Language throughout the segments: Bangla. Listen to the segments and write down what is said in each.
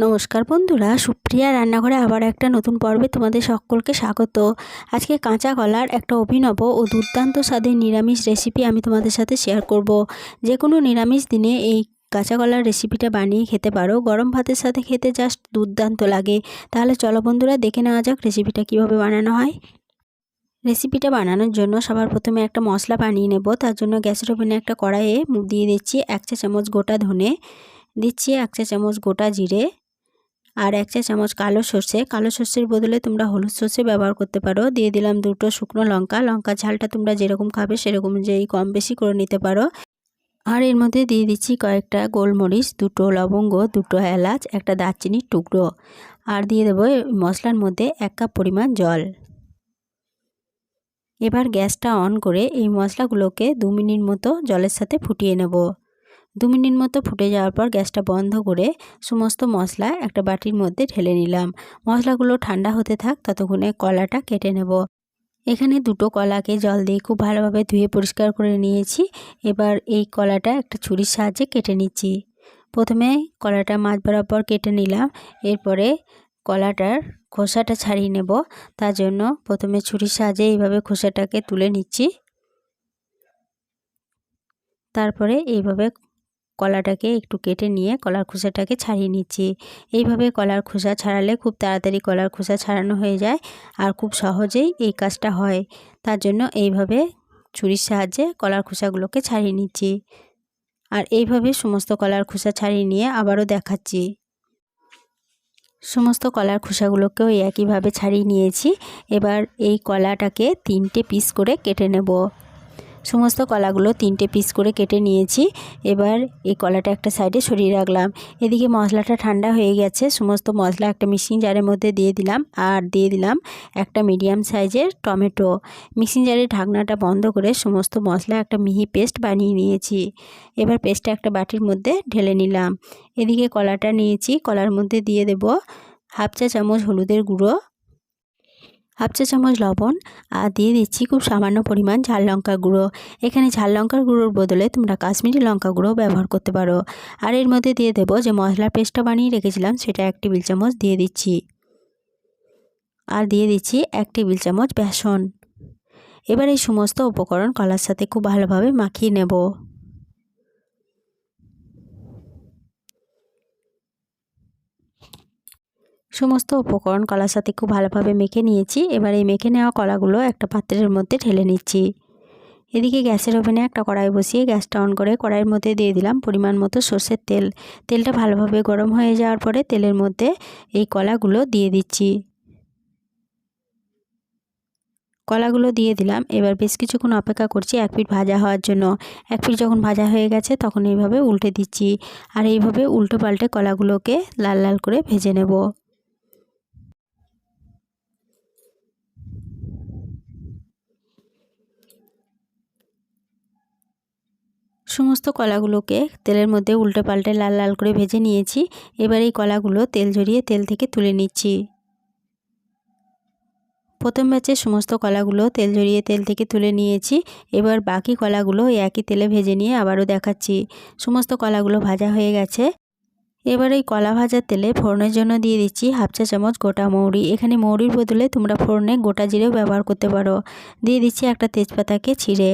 নমস্কার বন্ধুরা, সুপ্রিয়া রান্নাঘরে আবার একটা নতুন পর্বে তোমাদের সকলকে স্বাগত। আজকে কাঁচা কলার একটা অভিনব ও দুর্দান্ত স্বাদের নিরামিষ রেসিপি আমি তোমাদের সাথে শেয়ার করব। যে কোনো নিরামিষ দিনে এই কাঁচা কলার রেসিপিটা বানিয়ে খেতে পারো। গরম ভাতের সাথে খেতে জাস্ট দুর্দান্ত লাগে। তাহলে চলো বন্ধুরা, দেখে নেওয়া যাক রেসিপিটা কীভাবে বানানো হয়। রেসিপিটা বানানোর জন্য সবার প্রথমে একটা মশলা বানিয়ে নেব। তার জন্য গ্যাসের ওভেনে একটা কড়াইয়ে দিয়ে দিচ্ছি এক চা চামচ গোটা ধনে, দিচ্ছি এক চা চামচ গোটা জিরে আর এক চা চামচ কালো সর্ষে। কালো সর্ষের বদলে তোমরা হলুদ সর্ষে ব্যবহার করতে পারো। দিয়ে দিলাম দুটো শুকনো লঙ্কা। লঙ্কা ঝালটা তোমরা যেরকম খাবে সেরকম যেই কম বেশি করে নিতে পারো। আর এর মধ্যে দিয়ে দিচ্ছি কয়েকটা গোলমরিচ, দুটো লবঙ্গ, দুটো এলাচ, একটা দারচিনির টুকরো। আর দিয়ে দেবো মশলার মধ্যে এক কাপ পরিমাণ জল। এবার গ্যাসটা অন করে এই মশলাগুলোকে দু মিনিট মতো জলের সাথে ফুটিয়ে নেব। দু মিনিট মতো ফুটে যাওয়ার পর গ্যাসটা বন্ধ করে সমস্ত মশলা একটা বাটির মধ্যে ঢেলে নিলাম। মশলাগুলো ঠান্ডা হতে থাক, ততক্ষণে কলাটা কেটে নেব। এখানে দুটো কলাকে জল দিয়ে খুব ভালোভাবে ধুয়ে পরিষ্কার করে নিয়েছি। এবার এই কলাটা একটা ছুরির সাহায্যে কেটে নিচ্ছি। প্রথমে কলাটা মাছ বরাবর কেটে নিলাম। এরপরে কলাটার খোসাটা ছাড়িয়ে নেব। তার জন্য প্রথমে ছুরির সাহায্যে এইভাবে খোসাটাকে তুলে নিচ্ছি। তারপরে এইভাবে কলাটাকে একটু কেটে নিয়ে কলার খোসাটাকে ছাড়িয়ে নিচ্ছি। এইভাবে কলার খোসা ছাড়ালে খুব তাড়াতাড়ি কলার খোসা ছাড়ানো হয়ে যায় আর খুব সহজেই এই কাজটা হয়। তার জন্য এইভাবে ছুরির সাহায্যে কলার খোসাগুলোকে ছাড়িয়ে নিচ্ছি। আর এইভাবে সমস্ত কলার খোসা ছাড়িয়ে নিয়ে আবারও দেখাচ্ছি। সমস্ত কলার খোসাগুলোকেও একইভাবে ছাড়িয়ে নিয়েছি। এবার এই কলাটাকে তিনটে পিস করে কেটে নেব। সমস্ত কলাগুলো তিনটে পিস করে কেটে নিয়েছি। এবার এই কলাটা একটা সাইডে সরিয়ে রাখলাম। এদিকে মশলাটা ঠান্ডা হয়ে গেছে। সমস্ত মশলা একটা মিক্সিং জারের মধ্যে দিয়ে দিলাম আর দিয়ে দিলাম একটা মিডিয়াম সাইজের টমেটো। মিক্সিং জারের ঢাকনাটা বন্ধ করে সমস্ত মশলা একটা মিহি পেস্ট বানিয়ে নিয়েছি। এবার পেস্টটা একটা বাটির মধ্যে ঢেলে নিলাম। এদিকে কলাটা নিয়েছি। কলার মধ্যে দিয়ে দেব হাফ চা চামচ হলুদের গুঁড়ো। হাফ চা চামচ লবণ আর দিয়ে দিচ্ছি খুব সামান্য পরিমাণ ঝাল লঙ্কা গুঁড়ো। এখানে ঝাল লঙ্কার গুঁড়োর বদলে তোমরা কাশ্মীরি লঙ্কা গুঁড়ো ব্যবহার করতে পারো। আর এর মধ্যে দিয়ে দেবো যে মশলার পেস্টটা বানিয়ে রেখেছিলাম সেটা এক টেবিল চামচ দিয়ে দিচ্ছি। আর দিয়ে দিচ্ছি এক টেবিল চামচ বেসন। এবার এই সমস্ত উপকরণ কলার সাথে খুব ভালোভাবে মাখিয়ে নেব। সমস্ত উপকরণ কলার সাথে খুব ভালোভাবে মেখে নিয়েছি। এবার এই মেখে নেওয়া কলাগুলো একটা পাত্রের মধ্যে ঢেলে নিচ্ছি। এদিকে গ্যাসের ওভেনে একটা কড়াই বসিয়ে গ্যাসটা অন করে কড়াইয়ের মধ্যে দিয়ে দিলাম পরিমাণ মতো সর্ষের তেল। তেলটা ভালোভাবে গরম হয়ে যাওয়ার পরে তেলের মধ্যে এই কলাগুলো দিয়ে দিচ্ছি। কলাগুলো দিয়ে দিলাম। এবার বেশ কিছুক্ষণ অপেক্ষা করছি এক পিঠ ভাজা হওয়ার জন্য। এক পিঠ যখন ভাজা হয়ে গেছে তখন এইভাবে উল্টে দিচ্ছি। আর এইভাবে উল্টো পাল্টে কলাগুলোকে লাল লাল করে ভেজে নেব। সমস্ত কলাগুলোকে তেলের মধ্যে উল্টে পাল্টে লাল লাল করে ভেজে নিয়েছি। এবার এই কলাগুলো তেল ঝরিয়ে তেল থেকে তুলে নিচ্ছি। প্রথম ব্যাচে সমস্ত কলাগুলো তেল ঝরিয়ে তেল থেকে তুলে নিয়েছি। এবার বাকি কলাগুলো একই তেলে ভেজে নিয়ে আবারও দেখাচ্ছি। সমস্ত কলাগুলো ভাজা হয়ে গেছে। এবার এই কলা ভাজার তেলে ফোড়নের জন্য দিয়ে দিচ্ছি হাফ চা চামচ গোটা মৌরি। এখানে মৌরির বদলে তোমরা ফোড়নে গোটা জিরেও ব্যবহার করতে পারো। দিয়ে দিচ্ছি একটা তেজপাতাকে ছিঁড়ে।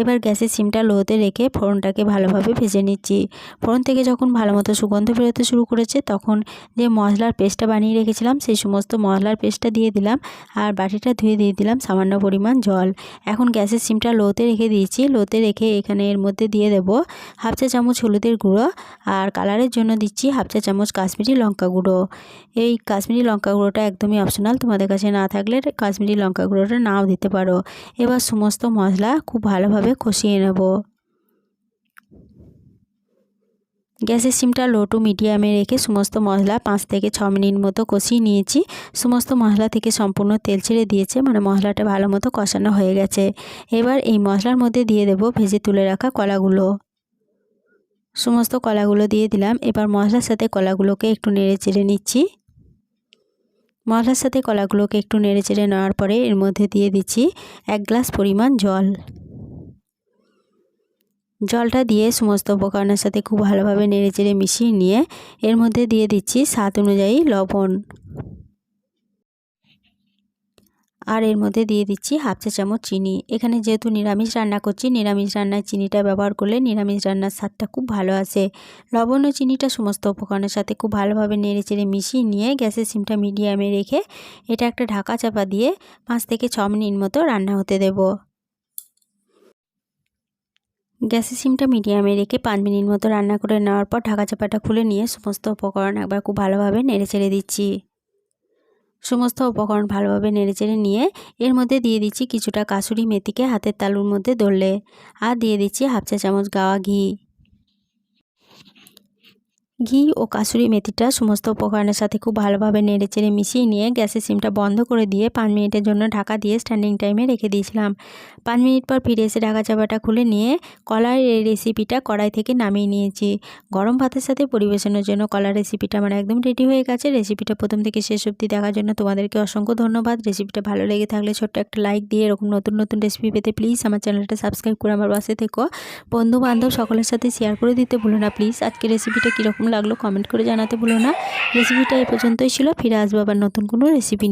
এবার গ্যাসের সিমটা লোতে রেখে ফোড়নটাকে ভালোভাবে ভেজে নিচ্ছি। ফোড়ন থেকে যখন ভালো মতো সুগন্ধ বেরোতে শুরু করেছে, তখন যে মশলার পেস্টটা বানিয়ে রেখেছিলাম, সেই সমস্ত মশলার পেস্টটা দিয়ে দিলাম আর বাটিটা ধুয়ে দিয়ে দিলাম সামান্য পরিমাণ জল। এখন গ্যাসের সিমটা লোতে রেখে দিয়েছি। লোতে রেখে এখানে এর মধ্যে দিয়ে দেব হাফ চা চামচ হলুদের গুঁড়ো আর কালারের জন্য দিচ্ছি হাফ চা চামচ কাশ্মীরি লঙ্কা গুঁড়ো। এই কাশ্মীরি লঙ্কা গুঁড়োটা একদমই অপশনাল তোমাদের কাছে না থাকলে কাশ্মীরি লঙ্কা গুঁড়োটা নাও দিতে পারো। এবার সমস্ত মশলা খুব ভালোভাবে কষিয়ে নেব। গ্যাসের সিমটা লো টু মিডিয়ামে রেখে সমস্ত মশলা পাঁচ থেকে ছ মিনিট মতো কষিয়ে নিয়েছি। সমস্ত মশলা থেকে সম্পূর্ণ তেল ছেড়ে দিয়েছে মানে মশলাটা ভালো মতো কষানো হয়ে গেছে। এবার এই মশলার মধ্যে দিয়ে দেব ভেজে তুলে রাখা কলাগুলো। সমস্ত কলাগুলো দিয়ে দিলাম। এবার মশলার সাথে কলাগুলোকে একটু নেড়ে চেড়ে নিচ্ছি। মশলার সাথে কলাগুলোকে একটু নেড়ে চেড়ে নেওয়ার পরে এর মধ্যে দিয়ে দিচ্ছি এক গ্লাস পরিমাণ জল। জলটা দিয়ে সমস্ত উপকরণের সাথে খুব ভালোভাবে নেড়ে চেড়ে মিশিয়ে নিয়ে এর মধ্যে দিয়ে দিচ্ছি স্বাদ অনুযায়ী লবণ। আর এর মধ্যে দিয়ে দিচ্ছি হাফ চা চামচ চিনি। এখানে যেহেতু নিরামিষ রান্না করছি, নিরামিষ রান্নায় চিনিটা ব্যবহার করলে নিরামিষ রান্নার স্বাদটা খুব ভালো আসে। লবণ ও চিনিটা সমস্ত উপকরণের সাথে খুব ভালোভাবে নেড়ে চেড়ে মিশিয়ে নিয়ে গ্যাসের সিমটা মিডিয়ামে রেখে এটা একটা ঢাকা চাপা দিয়ে পাঁচ থেকে ছ মিনিট মতো রান্না হতে দেব। গ্যাসের সিমটা মিডিয়ামে রেখে পাঁচ মিনিট মতো রান্না করে নেওয়ার পর ঢাকা চাপাটা খুলে নিয়ে সমস্ত উপকরণ একবার খুব ভালোভাবে নেড়ে চেড়ে দিচ্ছি। সমস্ত উপকরণ ভালোভাবে নেড়েচেড়ে নিয়ে এর মধ্যে দিয়ে দিচ্ছি কিছুটা কাসুরি মেথিকে হাতের তালুর মধ্যে দললে আর দিয়ে দিচ্ছি হাফ চা চামচ গাওয়া ঘি। ঘি ও কাসুরি মেথিটা সমস্ত উপকরণের সাথে খুব ভালোভাবে নেড়ে চেড়ে মিশিয়ে নিয়ে গ্যাসের সিমটা বন্ধ করে দিয়ে পাঁচ মিনিটের জন্য ঢাকা দিয়ে স্ট্যান্ডিং টাইমে রেখে দিয়েছিলাম। পাঁচ মিনিট পর ফিরে এসে ঢাকা চাপাটা খুলে নিয়ে কলার এই রেসিপিটা কড়াই থেকে নামিয়ে নিয়েছি। গরম ভাতের সাথে পরিবেশনের জন্য কলার রেসিপিটা আমার একদম রেডি হয়ে গেছে। রেসিপিটা প্রথম থেকে শেষ অবধি দেখার জন্য তোমাদেরকে অসংখ্য ধন্যবাদ। রেসিপিটা ভালো লেগে থাকলে ছোট্ট একটা লাইক দিয়ে এরকম নতুন নতুন রেসিপি পেতে প্লিজ আমার চ্যানেলটা সাবস্ক্রাইব করে আমার পাশে থেকো। বন্ধু বান্ধব সকলের সাথে শেয়ার করে দিতে ভুলো না প্লিজ আজকে রেসিপিটা কীরকম লাগল কমেন্ট করে জানাতে ভুলো না। রেসিপিটা এই পর্যন্তই ছিল। ফিরে আসব আবার নতুন কোনো রেসিপি